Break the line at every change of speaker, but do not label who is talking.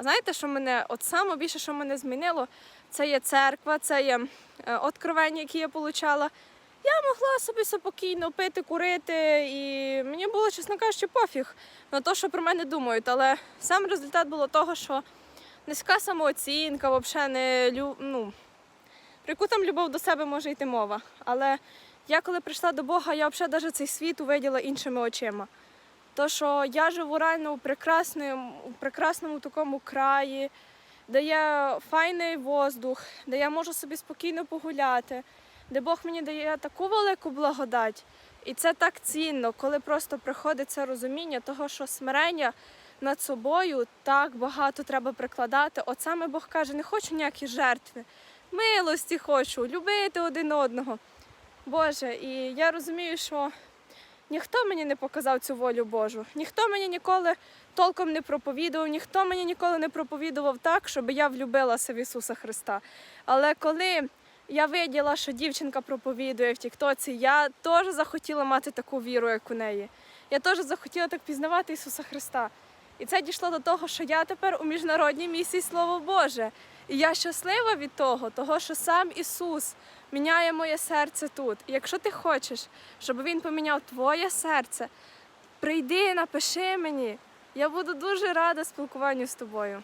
А знаєте, що мене, от саме більше, що мене змінило, це є церква, це є е, откровення, які я отримала. Я могла собі спокійно пити, курити, і мені було, чесно кажучи, пофіг на те, що про мене думають. Але сам результат було того, що низька самооцінка, взагалі не ну, про яку там любов до себе може йти мова. Але я коли прийшла до Бога, я взагалі навіть цей світ увиділа іншими очима. То, що я живу реально у прекрасному, у прекрасному такому краї, де є файний воздух, де я можу собі спокійно погуляти, де Бог мені дає таку велику благодать. І це так цінно, коли просто приходить це розуміння того, що смирення над собою так багато треба прикладати. От саме Бог каже, не хочу ніякі жертви, милості хочу, любити один одного. Боже, і я розумію, що ніхто мені не показав цю волю Божу, ніхто мені ніколи толком не проповідував, ніхто мені ніколи не проповідував так, щоб я влюбилася в Ісуса Христа. Але коли я виділа, що дівчинка проповідує в Тіктоці, я теж захотіла мати таку віру, як у неї. Я теж захотіла так пізнавати Ісуса Христа. І це дійшло до того, що я тепер у міжнародній місії Слово Боже. І я щаслива від того, того, що сам Ісус міняє моє серце тут. І якщо ти хочеш, щоб Він поміняв твоє серце, прийди, напиши мені. Я буду дуже рада спілкуванню з тобою.